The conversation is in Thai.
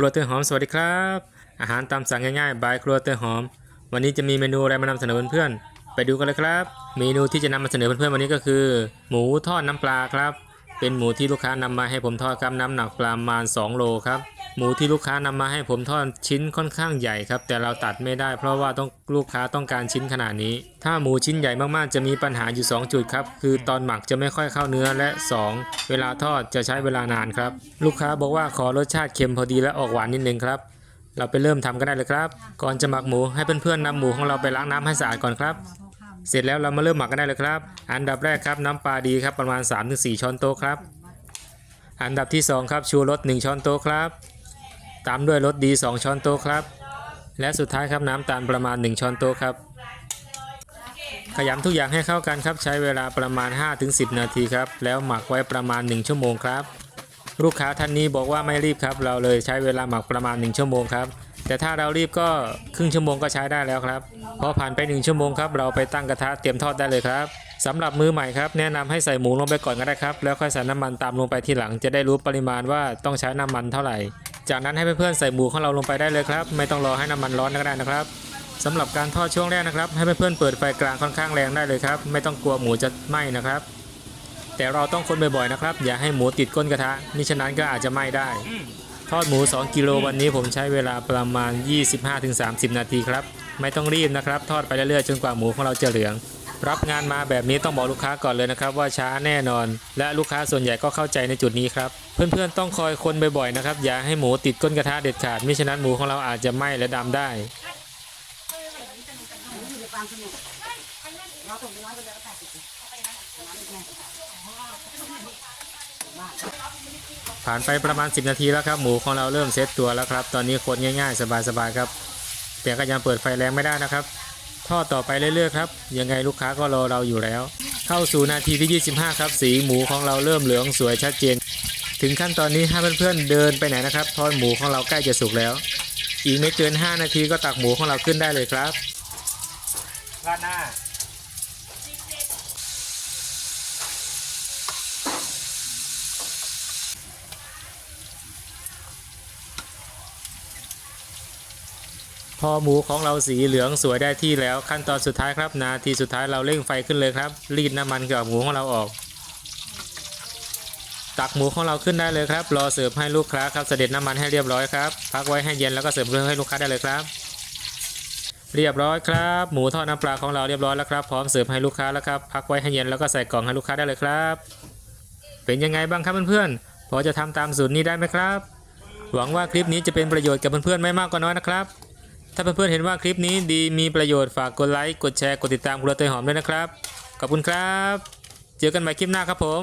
ครัวเตยหอมสวัสดีครับ อาหารตามสั่งง่ายๆบายครัวเตยหอม วันนี้จะมีเมนูอะไรมานำเสนอเพื่อนๆไปดูกันเลยครับ เมนูที่จะนำมาเสนอเพื่อนๆวันนี้ก็คือ หมูทอดน้ำปลาครับ เป็นหมูที่ลูกค้านำมาให้ผมทอดครับน้ำหนักประมาณ 2 โลครับหมูที่ลูกค้านำมาให้ผมทอดชิ้นค่อนข้างใหญ่ครับ แต่เราตัดไม่ได้เพราะว่าต้องลูกค้าต้องการชิ้นขนาดนี้ ถ้าหมูชิ้นใหญ่มากๆ จะมีปัญหาอยู่ 2 จุดครับ คือตอนหมักจะไม่ค่อยเข้าเนื้อและ 2 เวลาทอดจะใช้เวลานานครับ ลูกค้าบอกว่าขอรสชาติเค็มพอดีและออกหวานนิดนึงครับเราไปเริ่มทำกันได้เลยครับ ก่อนจะหมักหมูให้เพื่อนๆนำหมูของเราไปล้างน้ำให้สะอาดก่อนครับ เสร็จแล้วเรามาเริ่มหมักกันได้เลยครับ อันดับแรกครับน้ำปลาดีครับประมาณ 3-4 ช้อนโต๊ะครับ อันดับที่ 2 ครับชูรส 1 ช้อนโต๊ะครับ ตามด้วยรสดี 2 ช้อนโต๊ะครับ และสุดท้ายครับน้ำตาลประมาณ 1 ช้อนโต๊ะครับ ขยำทุกอย่างให้เข้ากันครับใช้เวลาประมาณ 5-10 นาทีครับ แล้วหมักไว้ประมาณ 1 ชั่วโมงครับ ลูกค้าท่านนี้บอกว่าไม่รีบครับ เราเลยใช้เวลาหมักประมาณ 1 ชั่วโมงครับ แต่ถ้าเรารีบก็ครึ่งชั่วโมงก็ใช้ได้แล้วครับ พอผ่านไป 1 ชั่วโมงครับเราไปตั้งกระทะเตรียมทอดได้เลยครับสำหรับมือใหม่ครับแนะนำให้ใส่หมูลงไปก่อนก็ได้ครับ แล้วค่อยใส่น้ำมันตามลงไปทีหลังจะได้รู้ปริมาณว่าต้องใช้น้ำมันเท่าไหร่ จากนั้นให้เพื่อนๆใส่หมูของเราลงไปได้เลยครับ ไม่ต้องรอให้น้ำมันร้อนก็ได้นะครับสำหรับการทอดช่วงแรกนะครับ ให้เพื่อนๆเปิดไฟกลางค่อนข้างแรงได้เลยครับ ไม่ต้องกลัวหมูจะไหม้นะครับ แต่เราต้องคนบ่อยๆนะครับ อย่าให้หมูติดก้นกระทะมิฉะนั้นก็อาจจะไหม้ได้ ทอดหมู 2 กิโลวันนี้ผมใช้เวลาประมาณ 25-30 นาทีครับ ไม่ต้องรีบนะครับ ทอดไปเรื่อยๆจนกว่าหมูของเราจะเหลือง รับงานมาแบบนี้ต้องบอกลูกค้าก่อนเลยนะครับ ว่าช้าแน่นอน และลูกค้าส่วนใหญ่ก็เข้าใจในจุดนี้ครับ เพื่อนๆต้องคอยคนบ่อยๆนะครับ อย่าให้หมูติดก้นกระทะเด็ดขาดมิฉะนั้นหมูของเราอาจจะไหม้และดำได้ ผ่านไปประมาณ 10 นาทีแล้วครับหมูของเราเริ่มเซตตัวแล้วครับ ตอนนี้คนง่ายๆ สบายๆครับ แต่ก็ยังเปิดไฟแรงไม่ได้นะครับทอดต่อไปเรื่อยๆครับยังไงลูกค้าก็รอเราอยู่แล้ว เข้าสู่นาทีที่ 25 ครับ สีหมูของเราเริ่มเหลืองสวยชัดเจน ถึงขั้นตอนนี้ให้เพื่อนๆเดินไปไหนนะครับทอดหมูของเราใกล้จะสุกแล้ว อีกไม่เกิน 5 นาทีก็ตักหมูของเราขึ้นได้เลยครับราดหน้า พอหมูของเราสีเหลืองสวยได้ที่แล้วขั้นตอนสุดท้ายครับนาทีสุดท้ายเราเร่งไฟขึ้นเลยครับรีดน้ำมันกับหมูของเราออก ตักหมูของเราขึ้นได้เลยครับ รอเสิร์ฟให้ลูกค้าครับเสด็จน้ำมันให้เรียบร้อยครับพักไว้ให้เย็นแล้วก็เสิร์ฟเรื่องให้ลูกค้าได้เลยครับ เรียบร้อยครับ หมูทอดน้ำปลาของเราเรียบร้อยแล้วครับพร้อมเสิร์ฟให้ลูกค้าแล้วครับพักไว้ให้เย็นแล้วก็ใส่กล่องให้ลูกค้าได้เลยครับ เป็นยังไงบ้างครับเพื่อนๆพอจะทำตามสูตรนี้ได้ไหมครับ หวังว่าคลิปนี้จะเป็นประโยชน์กับเพื่อนๆไม่มากก็น้อยนะครับ ถ้าเพื่อนๆเห็นว่าคลิปนี้ดีมีประโยชน์ฝากกดไลค์ กดแชร์ กดติดตามครัวเตยหอมด้วยนะครับ ขอบคุณครับ เจอกันใหม่คลิปหน้าครับผม